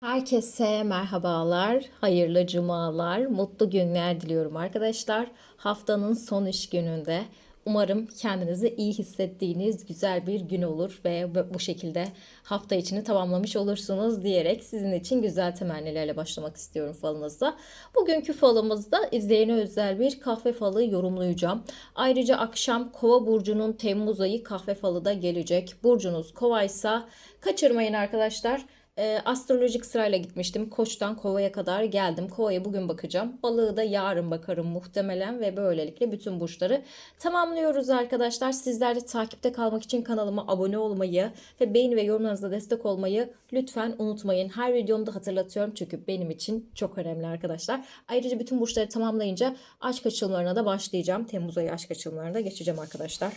Herkese merhabalar, hayırlı cumalar, mutlu günler diliyorum arkadaşlar. Haftanın son iş gününde umarım kendinizi iyi hissettiğiniz güzel bir gün olur ve bu- şekilde hafta içini tamamlamış olursunuz diyerek sizin için güzel temennilerle başlamak istiyorum falınıza. Bugünkü falımızda izleyene özel bir kahve falı yorumlayacağım. Ayrıca akşam Kova burcunun Temmuz ayı kahve falı da gelecek. Burcunuz Kovaysa kaçırmayın arkadaşlar. E, astrolojik sırayla gitmiştim. Koç'tan Kova'ya kadar geldim. Kova'ya bugün bakacağım. Balığı da yarın bakarım muhtemelen ve böylelikle bütün burçları tamamlıyoruz arkadaşlar. Sizler de takipte kalmak için kanalıma abone olmayı ve beğeni ve yorumlarınızla destek olmayı lütfen unutmayın. Her videomda hatırlatıyorum çünkü benim için çok önemli arkadaşlar. Ayrıca bütün burçları tamamlayınca aşk açılımlarına da başlayacağım. Temmuz ayı aşk açılımlarına geçeceğim arkadaşlar.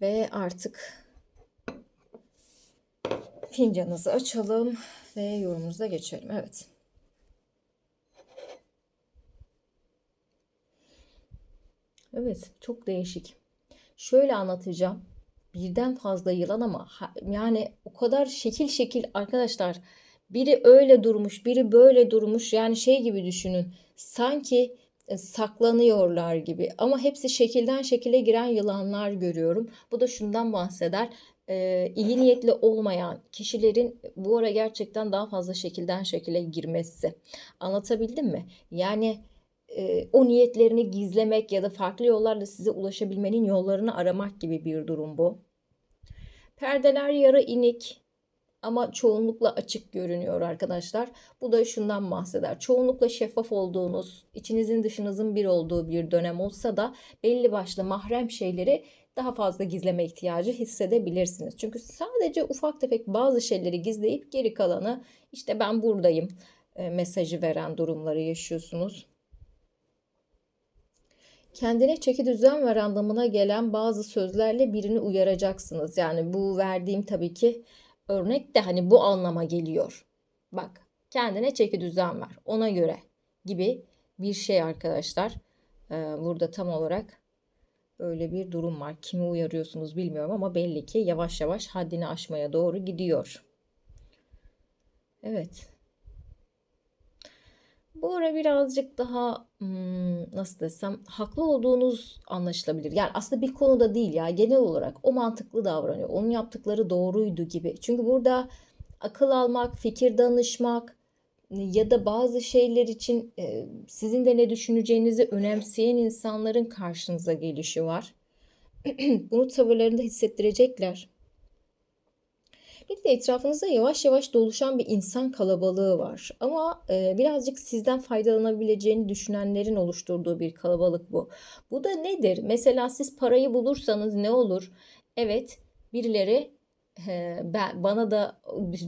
Ve artık Fincanınızı açalım ve yorumumuza geçelim. Evet. Evet, çok değişik. Şöyle anlatacağım. Birden fazla yılan ama yani o kadar şekil şekil arkadaşlar. Biri öyle durmuş, biri böyle durmuş. Yani şey gibi düşünün. Sanki saklanıyorlar gibi. Ama hepsi şekilden şekile giren yılanlar görüyorum. Bu da şundan bahseder. Ee, iyi niyetli olmayan kişilerin bu ara gerçekten daha fazla şekilden şekile girmesi. Anlatabildim mi? Yani e, o niyetlerini gizlemek ya da farklı yollarla size ulaşabilmenin yollarını aramak gibi bir durum bu. Perdeler yarı inik ama çoğunlukla açık görünüyor arkadaşlar. Bu da şundan bahseder. Çoğunlukla şeffaf olduğunuz, içinizin dışınızın bir olduğu bir dönem olsa da belli başlı mahrem şeyleri daha fazla gizleme ihtiyacı hissedebilirsiniz. Çünkü sadece ufak tefek bazı şeyleri gizleyip geri kalanı işte ben buradayım e, mesajı veren durumları yaşıyorsunuz kendine çeki düzen ver anlamına gelen bazı sözlerle birini uyaracaksınız. Yani bu verdiğim tabii ki örnek de hani bu anlama geliyor. Bak kendine çeki düzen ver ona göre gibi bir şey arkadaşlar. Ee, burada tam olarak öyle bir durum var. Kimi uyarıyorsunuz bilmiyorum ama belli ki yavaş yavaş haddini aşmaya doğru gidiyor. Evet. Bu ara birazcık daha hmm, nasıl desem haklı olduğunuz anlaşılabilir. Yani aslında bir konuda değil ya genel olarak o mantıklı davranıyor. Onun yaptıkları doğruydu gibi. Çünkü burada akıl almak, fikir danışmak ya da bazı şeyler için e, sizin de ne düşüneceğinizi önemseyen insanların karşınıza gelişi var. Bunu tavırlarında hissettirecekler. Bir de etrafınızda yavaş yavaş doluşan bir insan kalabalığı var. Ama e, birazcık sizden faydalanabileceğini düşünenlerin oluşturduğu bir kalabalık bu. Bu da nedir? Mesela siz parayı bulursanız ne olur? Evet, birileri e, ben, bana da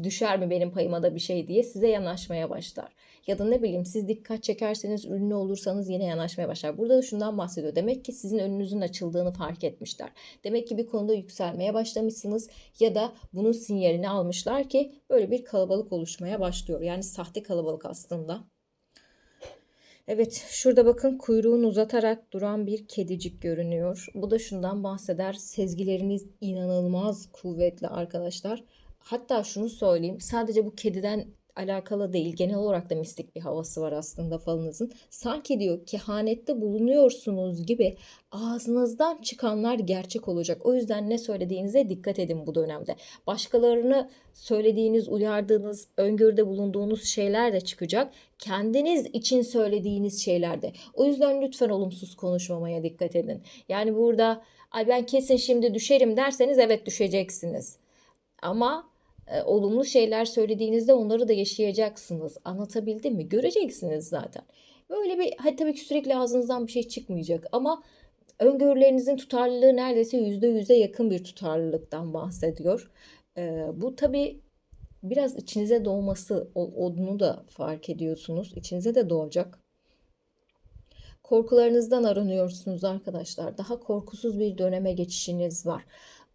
düşer mi benim payıma da bir şey diye size yanaşmaya başlar. Ya da ne bileyim siz dikkat çekerseniz ünlü olursanız yine yanaşmaya başlar. Burada da şundan bahsediyor. Demek ki sizin önünüzün açıldığını fark etmişler. Demek ki bir konuda yükselmeye başlamışsınız ya da bunun sinyalini almışlar ki böyle bir kalabalık oluşmaya başlıyor. Yani sahte kalabalık aslında. Evet, şurada bakın kuyruğunu uzatarak duran bir kedicik görünüyor. Bu da şundan bahseder. Sezgileriniz inanılmaz kuvvetli arkadaşlar. Hatta şunu söyleyeyim. Sadece bu kediden alakalı değil. Genel olarak da mistik bir havası var aslında falınızın. Sanki diyor kehanette bulunuyorsunuz gibi ağzınızdan çıkanlar gerçek olacak. O yüzden ne söylediğinize dikkat edin bu dönemde. Başkalarını söylediğiniz, uyardığınız, öngörüde bulunduğunuz şeyler de çıkacak. Kendiniz için söylediğiniz şeyler de. O yüzden lütfen olumsuz konuşmamaya dikkat edin. Yani burada ay ben kesin şimdi düşerim derseniz evet düşeceksiniz. Ama e, olumlu şeyler söylediğinizde onları da yaşayacaksınız. Anlatabildim mi? Göreceksiniz zaten. Böyle bir hadi tabii ki sürekli ağzınızdan bir şey çıkmayacak ama öngörülerinizin tutarlılığı neredeyse %100'e yakın bir tutarlılıktan bahsediyor. E, bu tabii biraz içinize doğması, onu da fark ediyorsunuz. İçinize de doğacak. Korkularınızdan arınıyorsunuz arkadaşlar. Daha korkusuz bir döneme geçişiniz var.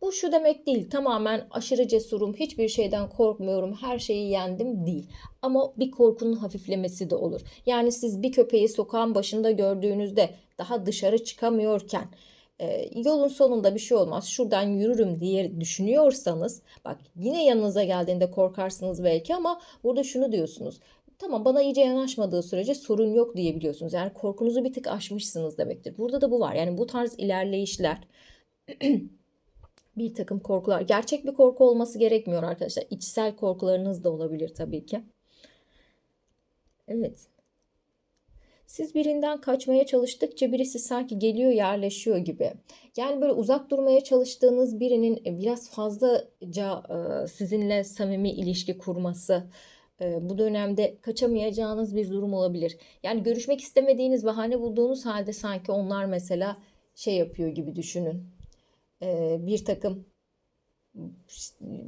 Bu şu demek değil. Tamamen aşırı cesurum, hiçbir şeyden korkmuyorum, her şeyi yendim değil. Ama bir korkunun hafiflemesi de olur. Yani siz bir köpeği sokağın başında gördüğünüzde daha dışarı çıkamıyorken e, yolun sonunda bir şey olmaz şuradan yürürüm diye düşünüyorsanız bak yine yanınıza geldiğinde korkarsınız belki ama burada şunu diyorsunuz. Tamam bana iyice yanaşmadığı sürece sorun yok diyebiliyorsunuz. Yani korkunuzu bir tık aşmışsınız demektir. Burada da bu var. Yani bu tarz ilerleyişler bir takım korkular. Gerçek bir korku olması gerekmiyor arkadaşlar. İçsel korkularınız da olabilir tabii ki. Evet. Siz birinden kaçmaya çalıştıkça birisi sanki geliyor yerleşiyor gibi. Yani böyle uzak durmaya çalıştığınız birinin biraz fazlaca e, sizinle samimi ilişki kurması e, bu dönemde kaçamayacağınız bir durum olabilir. Yani görüşmek istemediğiniz bahane bulduğunuz halde sanki onlar mesela şey yapıyor gibi düşünün. E, bir takım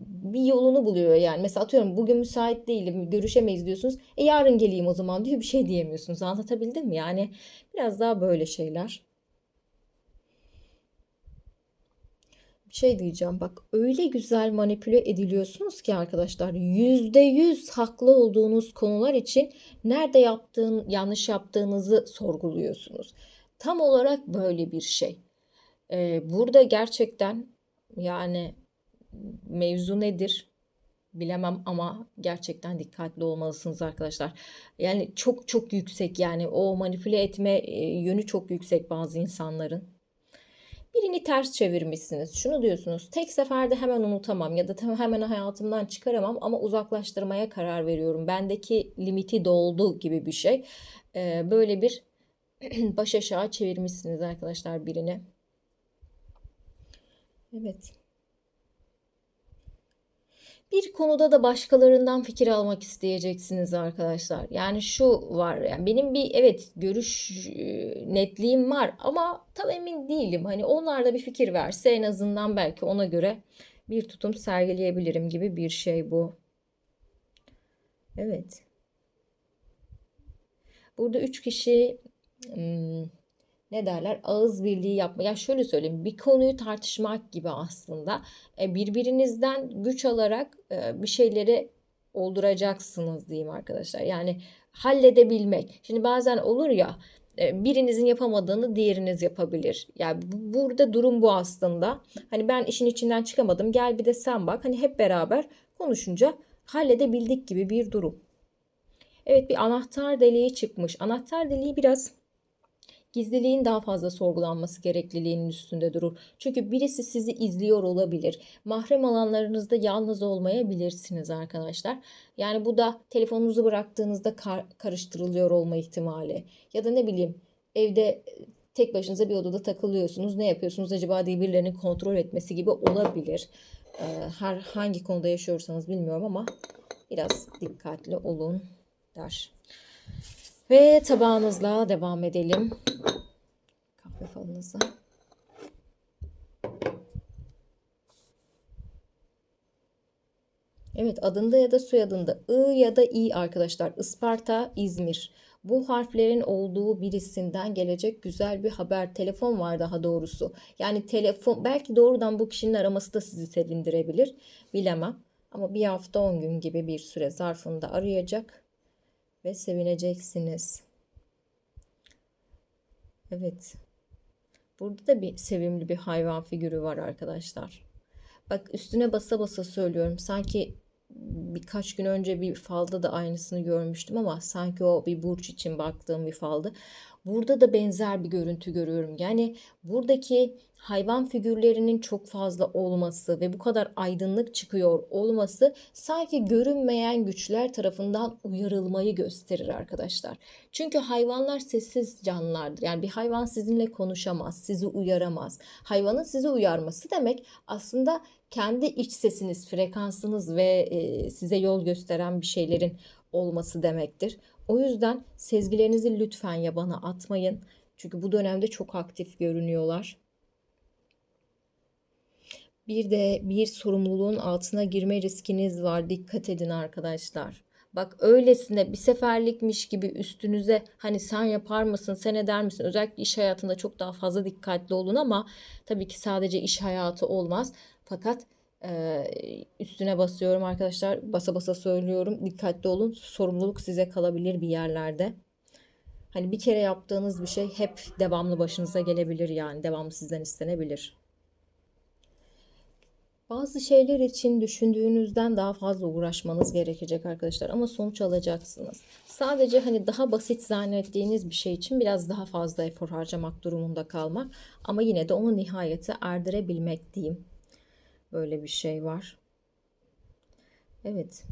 bir yolunu buluyor yani. Mesela atıyorum bugün müsait değilim, görüşemeyiz diyorsunuz. E yarın geleyim o zaman diyor bir şey diyemiyorsunuz. Anlatabildim mi? Yani biraz daha böyle şeyler. Bir şey diyeceğim bak öyle güzel manipüle ediliyorsunuz ki arkadaşlar yüzde yüz haklı olduğunuz konular için nerede yaptığın yanlış yaptığınızı sorguluyorsunuz. Tam olarak böyle bir şey. Ee, burada gerçekten yani mevzu nedir bilemem ama gerçekten dikkatli olmalısınız arkadaşlar. Yani çok çok yüksek yani o manipüle etme yönü çok yüksek bazı insanların. Birini ters çevirmişsiniz. Şunu diyorsunuz. Tek seferde hemen unutamam ya da hemen hayatımdan çıkaramam ama uzaklaştırmaya karar veriyorum. Bendeki limiti doldu gibi bir şey. Böyle bir baş aşağı çevirmişsiniz arkadaşlar birini. Evet. Bir konuda da başkalarından fikir almak isteyeceksiniz arkadaşlar. Yani şu var yani benim bir evet görüş e, netliğim var ama tam emin değilim. Hani onlar da bir fikir verse en azından belki ona göre bir tutum sergileyebilirim gibi bir şey bu. Evet. Burada üç kişi hmm, ne derler ağız birliği yapma. Ya şöyle söyleyeyim bir konuyu tartışmak gibi aslında e, birbirinizden güç alarak e, bir şeyleri olduracaksınız diyeyim arkadaşlar. Yani halledebilmek. Şimdi bazen olur ya e, birinizin yapamadığını diğeriniz yapabilir. Yani burada durum bu aslında. Hani ben işin içinden çıkamadım. Gel bir de sen bak. Hani hep beraber konuşunca halledebildik gibi bir durum. Evet bir anahtar deliği çıkmış. Anahtar deliği biraz gizliliğin daha fazla sorgulanması gerekliliğinin üstünde durur. Çünkü birisi sizi izliyor olabilir. Mahrem alanlarınızda yalnız olmayabilirsiniz arkadaşlar. Yani bu da telefonunuzu bıraktığınızda kar karıştırılıyor olma ihtimali. Ya da ne bileyim evde tek başınıza bir odada takılıyorsunuz. Ne yapıyorsunuz acaba diye birilerinin kontrol etmesi gibi olabilir. Ee, her hangi konuda yaşıyorsanız bilmiyorum ama biraz dikkatli olun der. Ve tabağınızla devam edelim. Kahve falınıza. Evet adında ya da soyadında I ya da İ arkadaşlar. Isparta, İzmir. Bu harflerin olduğu birisinden gelecek güzel bir haber. Telefon var daha doğrusu. Yani telefon belki doğrudan bu kişinin araması da sizi sevindirebilir. Bilemem. Ama bir hafta 10 gün gibi bir süre zarfında arayacak ve sevineceksiniz. Evet. Burada da bir sevimli bir hayvan figürü var arkadaşlar. Bak üstüne basa basa söylüyorum. Sanki birkaç gün önce bir falda da aynısını görmüştüm ama sanki o bir burç için baktığım bir faldı. Burada da benzer bir görüntü görüyorum. Yani buradaki hayvan figürlerinin çok fazla olması ve bu kadar aydınlık çıkıyor olması sanki görünmeyen güçler tarafından uyarılmayı gösterir arkadaşlar. Çünkü hayvanlar sessiz canlılardır. Yani bir hayvan sizinle konuşamaz, sizi uyaramaz. Hayvanın sizi uyarması demek aslında kendi iç sesiniz, frekansınız ve e, size yol gösteren bir şeylerin olması demektir. O yüzden sezgilerinizi lütfen yabana atmayın. Çünkü bu dönemde çok aktif görünüyorlar. Bir de bir sorumluluğun altına girme riskiniz var. Dikkat edin arkadaşlar. Bak öylesine bir seferlikmiş gibi üstünüze hani sen yapar mısın, sen eder misin? Özellikle iş hayatında çok daha fazla dikkatli olun ama tabii ki sadece iş hayatı olmaz. Fakat e, üstüne basıyorum arkadaşlar. Basa basa söylüyorum. Dikkatli olun. Sorumluluk size kalabilir bir yerlerde. Hani bir kere yaptığınız bir şey hep devamlı başınıza gelebilir yani devamlı sizden istenebilir. Bazı şeyler için düşündüğünüzden daha fazla uğraşmanız gerekecek arkadaşlar ama sonuç alacaksınız. Sadece hani daha basit zannettiğiniz bir şey için biraz daha fazla efor harcamak durumunda kalmak ama yine de onu nihayete erdirebilmek diyeyim. Böyle bir şey var. Evet.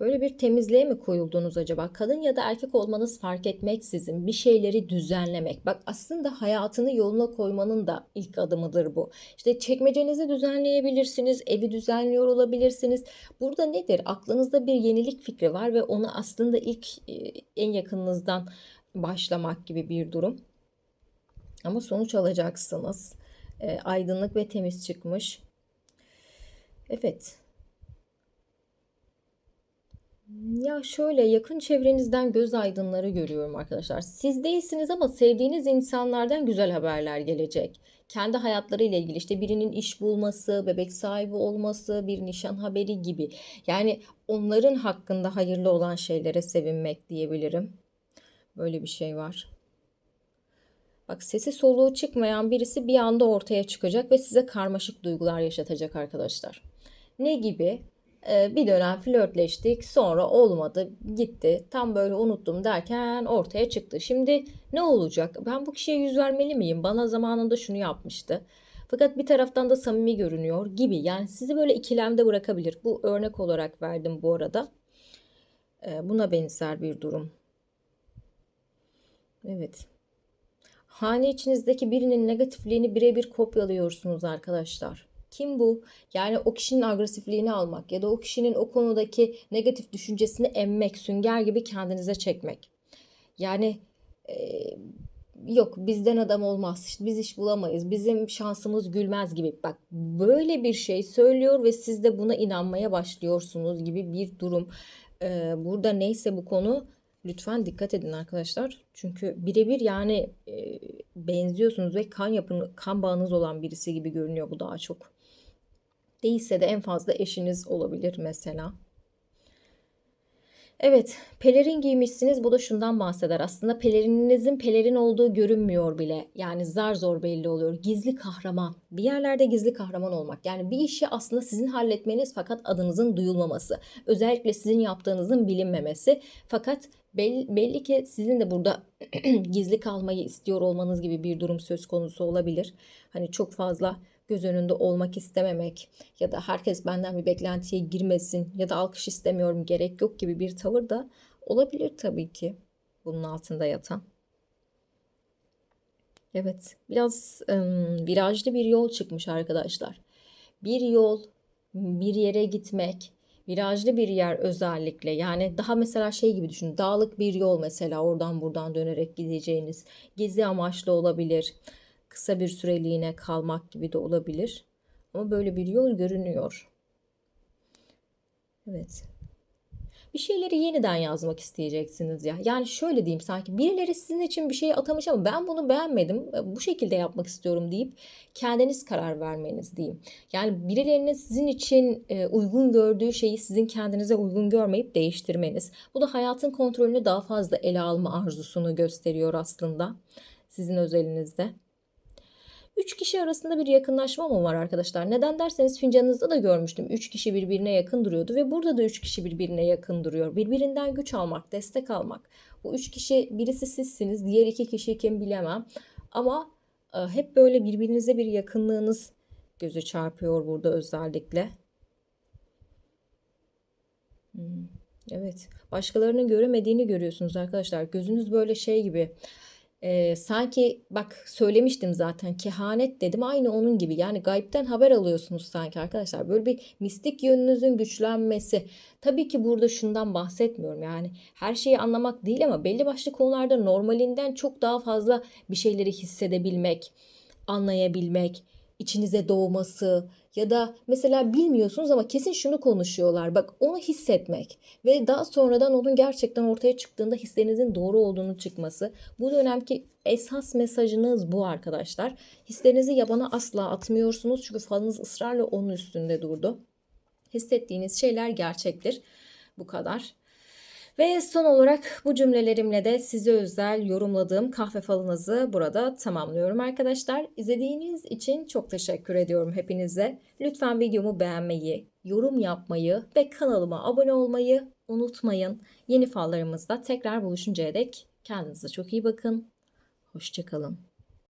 Böyle bir temizliğe mi koyuldunuz acaba? Kadın ya da erkek olmanız fark etmeksizin bir şeyleri düzenlemek. Bak aslında hayatını yoluna koymanın da ilk adımıdır bu. İşte çekmecenizi düzenleyebilirsiniz, evi düzenliyor olabilirsiniz. Burada nedir? Aklınızda bir yenilik fikri var ve onu aslında ilk e, en yakınınızdan başlamak gibi bir durum. Ama sonuç alacaksınız. E, aydınlık ve temiz çıkmış. Evet. Ya şöyle yakın çevrenizden göz aydınları görüyorum arkadaşlar. Siz değilsiniz ama sevdiğiniz insanlardan güzel haberler gelecek. Kendi hayatlarıyla ilgili işte birinin iş bulması, bebek sahibi olması, bir nişan haberi gibi. Yani onların hakkında hayırlı olan şeylere sevinmek diyebilirim. Böyle bir şey var. Bak sesi soluğu çıkmayan birisi bir anda ortaya çıkacak ve size karmaşık duygular yaşatacak arkadaşlar. Ne gibi? Ee, bir dönem flörtleştik sonra olmadı gitti tam böyle unuttum derken ortaya çıktı. Şimdi ne olacak ben bu kişiye yüz vermeli miyim bana zamanında şunu yapmıştı. Fakat bir taraftan da samimi görünüyor gibi yani sizi böyle ikilemde bırakabilir. Bu örnek olarak verdim bu arada. Ee, buna benzer bir durum. Evet. Hane içinizdeki birinin negatifliğini birebir kopyalıyorsunuz arkadaşlar. Kim bu? Yani o kişinin agresifliğini almak ya da o kişinin o konudaki negatif düşüncesini emmek, sünger gibi kendinize çekmek. Yani e, yok bizden adam olmaz, işte biz iş bulamayız, bizim şansımız gülmez gibi. Bak böyle bir şey söylüyor ve siz de buna inanmaya başlıyorsunuz gibi bir durum. E, burada neyse bu konu lütfen dikkat edin arkadaşlar. Çünkü birebir yani e, benziyorsunuz ve kan yapın, kan bağınız olan birisi gibi görünüyor bu daha çok. Değilse de en fazla eşiniz olabilir mesela. Evet, pelerin giymişsiniz. Bu da şundan bahseder. Aslında pelerininizin pelerin olduğu görünmüyor bile. Yani zar zor belli oluyor. Gizli kahraman. Bir yerlerde gizli kahraman olmak. Yani bir işi aslında sizin halletmeniz fakat adınızın duyulmaması. Özellikle sizin yaptığınızın bilinmemesi. Fakat belli, belli ki sizin de burada gizli kalmayı istiyor olmanız gibi bir durum söz konusu olabilir. Hani çok fazla göz önünde olmak istememek ya da herkes benden bir beklentiye girmesin ya da alkış istemiyorum gerek yok gibi bir tavır da olabilir tabii ki bunun altında yatan. Evet, biraz ım, virajlı bir yol çıkmış arkadaşlar. Bir yol, bir yere gitmek, virajlı bir yer özellikle. Yani daha mesela şey gibi düşünün. Dağlık bir yol mesela oradan buradan dönerek gideceğiniz gezi amaçlı olabilir kısa bir süreliğine kalmak gibi de olabilir. Ama böyle bir yol görünüyor. Evet. Bir şeyleri yeniden yazmak isteyeceksiniz ya. Yani şöyle diyeyim sanki birileri sizin için bir şey atamış ama ben bunu beğenmedim. E, bu şekilde yapmak istiyorum deyip kendiniz karar vermeniz diyeyim. Yani birilerinin sizin için e, uygun gördüğü şeyi sizin kendinize uygun görmeyip değiştirmeniz. Bu da hayatın kontrolünü daha fazla ele alma arzusunu gösteriyor aslında sizin özelinizde. Üç kişi arasında bir yakınlaşma mı var arkadaşlar? Neden derseniz fincanınızda da görmüştüm. Üç kişi birbirine yakın duruyordu ve burada da üç kişi birbirine yakın duruyor. Birbirinden güç almak, destek almak. Bu üç kişi birisi sizsiniz, diğer iki kişi kim bilemem. Ama e, hep böyle birbirinize bir yakınlığınız gözü çarpıyor burada özellikle. Hmm, evet. Başkalarının göremediğini görüyorsunuz arkadaşlar. Gözünüz böyle şey gibi e, sanki bak söylemiştim zaten kehanet dedim aynı onun gibi. Yani gaybden haber alıyorsunuz sanki arkadaşlar. Böyle bir mistik yönünüzün güçlenmesi. Tabii ki burada şundan bahsetmiyorum. Yani her şeyi anlamak değil ama belli başlı konularda normalinden çok daha fazla bir şeyleri hissedebilmek anlayabilmek içinize doğması ya da mesela bilmiyorsunuz ama kesin şunu konuşuyorlar. Bak onu hissetmek ve daha sonradan onun gerçekten ortaya çıktığında hislerinizin doğru olduğunu çıkması. Bu dönemki esas mesajınız bu arkadaşlar. Hislerinizi yabana asla atmıyorsunuz çünkü falınız ısrarla onun üstünde durdu. Hissettiğiniz şeyler gerçektir. Bu kadar. Ve son olarak bu cümlelerimle de size özel yorumladığım kahve falınızı burada tamamlıyorum arkadaşlar. İzlediğiniz için çok teşekkür ediyorum hepinize. Lütfen videomu beğenmeyi, yorum yapmayı ve kanalıma abone olmayı unutmayın. Yeni fallarımızda tekrar buluşuncaya dek kendinize çok iyi bakın. Hoşçakalın.